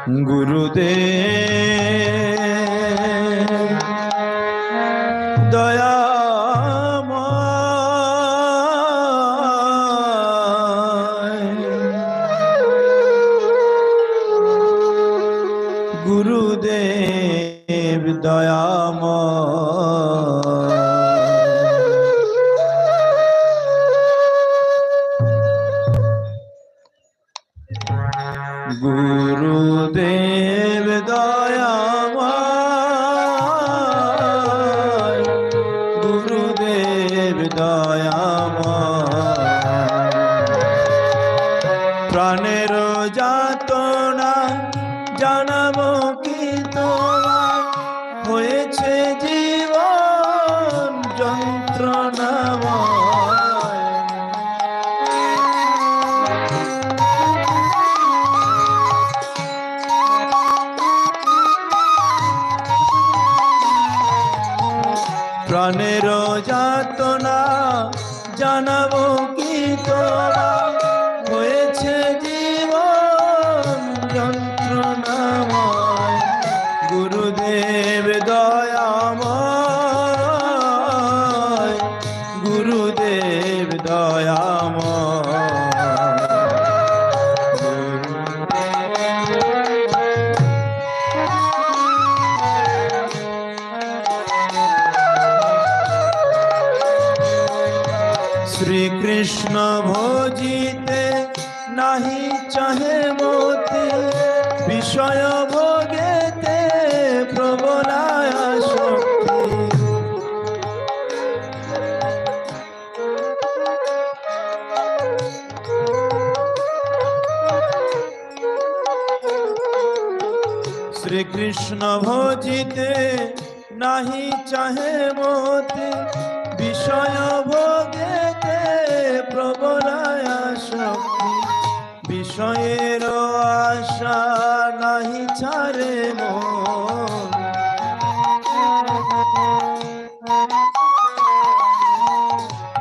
গুরুদেব দয়াময় গুরুদেব দয়াময় গুরুদেব জানাব কি তোমার? হয়েছে জীবন যন্ত্রণাময়। প্রাণের যাতনা জানাব কি তোমার? শ্রীকৃষ্ণ ভোজিতে নাহি চাহে মতি, বিষয় ভোগেতে প্রবলায় শ্রীকৃষ্ণ ভোজিতে নাহি চাহে মতি, বিষয় ভোগেতে প্রবলায় শক্তি বিষয়ের আশা নাহি ছাড়ে মন।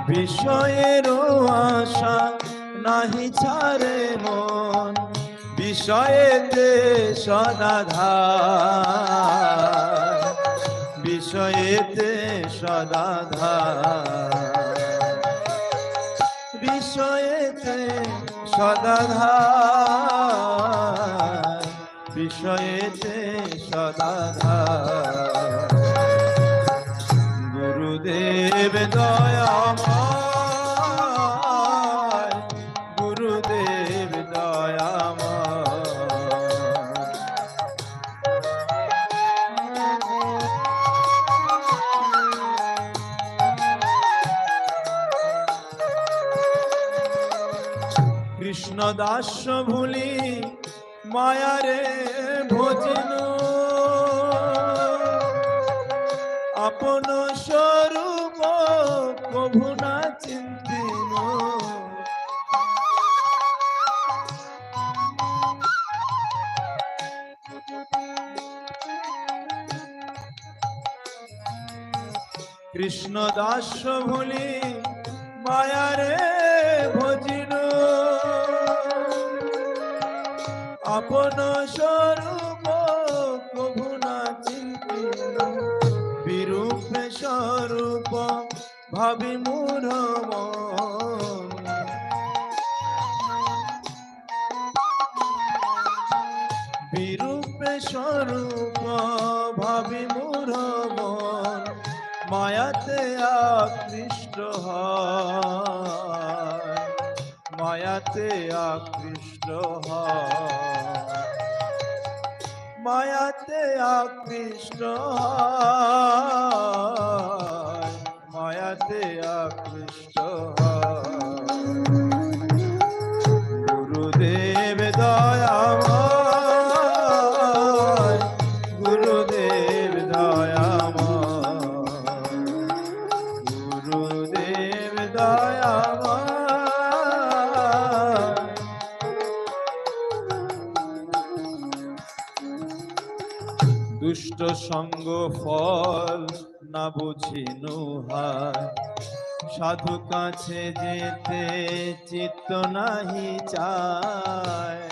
বিষয়ের আশা নাহি ছাড়ে মন। বিষয়েতে সদাধার। বিষয়েতে সদাধার। সদাধার বিষয়েতে সদাধার। গুরুদেব দয়াময় কৃষ্ণ দাস ভুলি মায়ারে ভজিন। আপন স্বরূপ প্রভু না চিন্তিন। কৃষ্ণ দাস ভুলি মায়ারে ভজিন। আপন স্বরূপ প্রভু না চিন্তিন বিরূপে স্বরূপ, ভাবি মন। বিরূপে স্বরূপ, ভাবি মূঢ় মায়াতে আকৃষ্ট হয় মায়াতে আকৃষ্ট মায়াতে আকৃষ্ট মায়াতে আকৃষ্ট হয়। সঙ্গ ফল না বুঝি নুহার। সাধু কাছে যেতে চিত্ত নাহি চায়।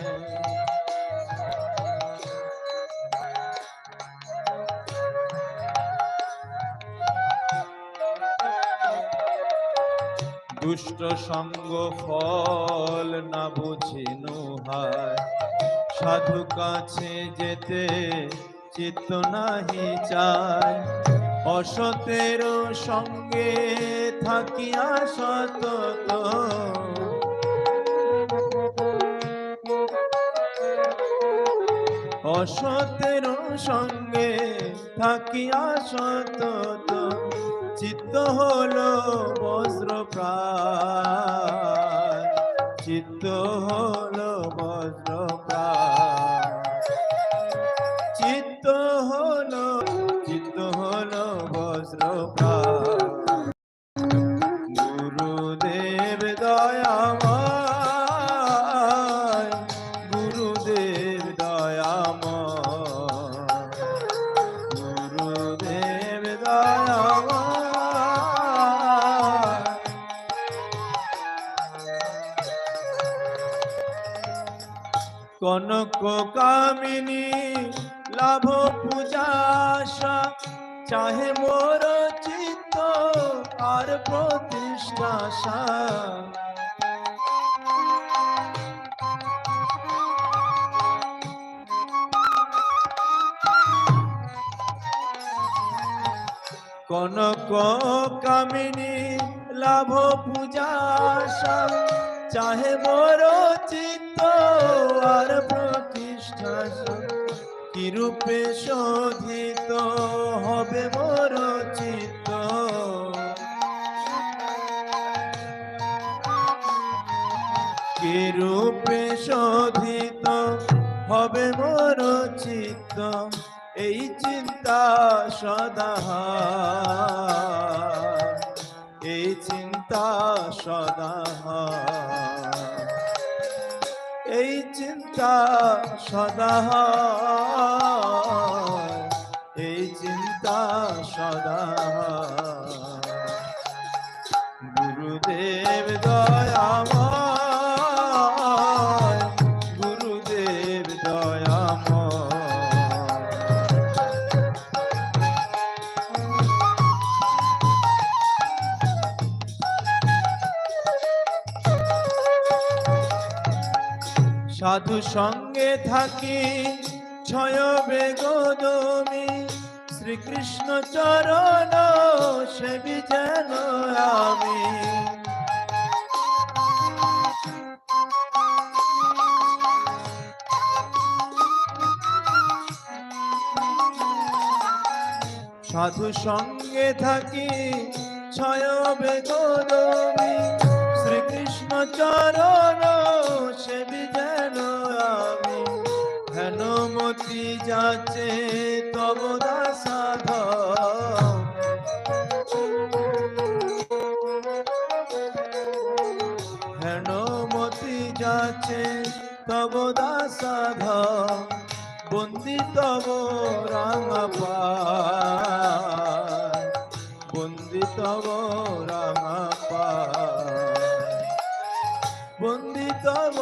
দুষ্ট সঙ্গ ফল না বুঝি হায় সাধু কাছে যেতে চিত্ত নাহি চায় অসতের সঙ্গে থাকিয়া সতত অসতের সঙ্গে থাকিয়া সতত চিত্ত হলো বজ্র চিত্ত হলো কনক কামিনী, লাভ পূজাশা চাহে মোর চিত্ত আর প্রতিষ্ঠাশা কনক কামিনী, লাভ পূজাশা চাহে মোর চিত্ত আর কিরূপে শোধিত হবে মোর চিত্ত। কিরূপে শোধিত হবে মোর চিত্ত, এই চিন্তা সদা। এই চিন্তা সদা। এই চিন্তা সদা এই চিন্তা সদা সাধু সঙ্গে থাকি ছয় বেগদমি শ্রীকৃষ্ণ চরণ, সেবি যেন আমি। সাধু সঙ্গে থাকি ছয় বেগদমি শ্রীকৃষ্ণ চরণ হেনমতি যাচে তব দাসাধ হেনমতি যাচে তব দাসাধ বন্দি তব রাঙা পায় বন্দি তব রাঙা পায় বন্দি তব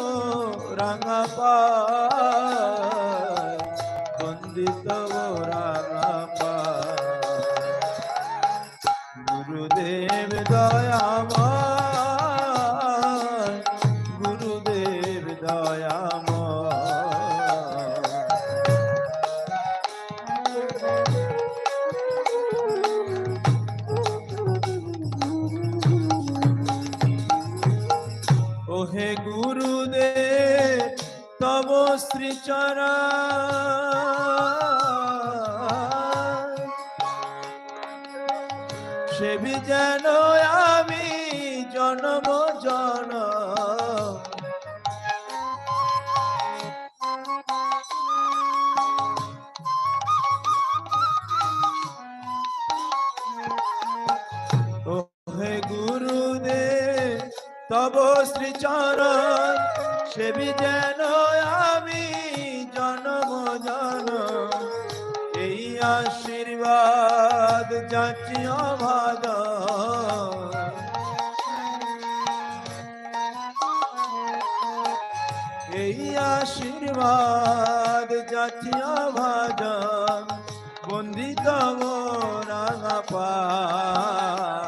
গুরুদেব দয়াময় গুরুদেব দয়াময়। ওহে গুরুদেব তব শ্রীচরা জনম জন ওহে গুরুদেব, তব শ্রীচরণ সেবি যেন আমি জনম জন এই আশীর্বাদ যাচ্ছি অবাধ। আশীর্বাদ জাতিয়া ভাজন বন্দিত রাঙা পার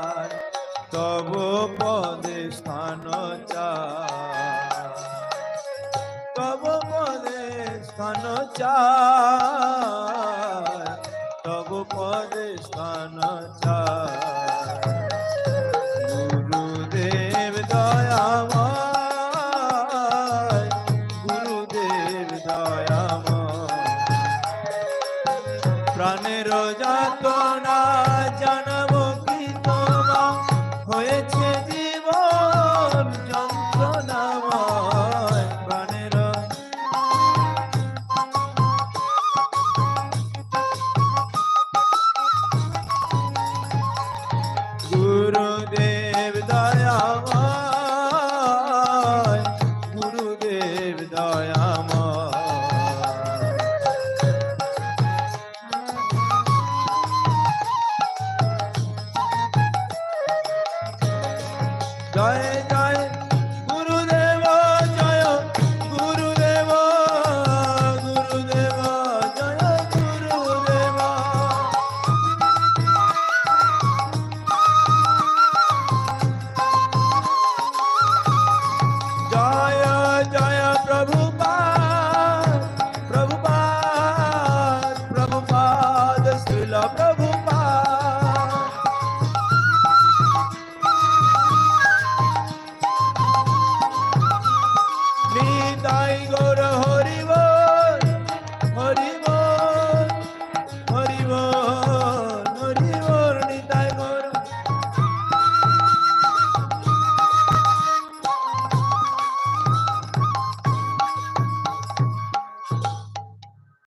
প্রাণের যাতনা জানাব কি তোমা? হয়েছে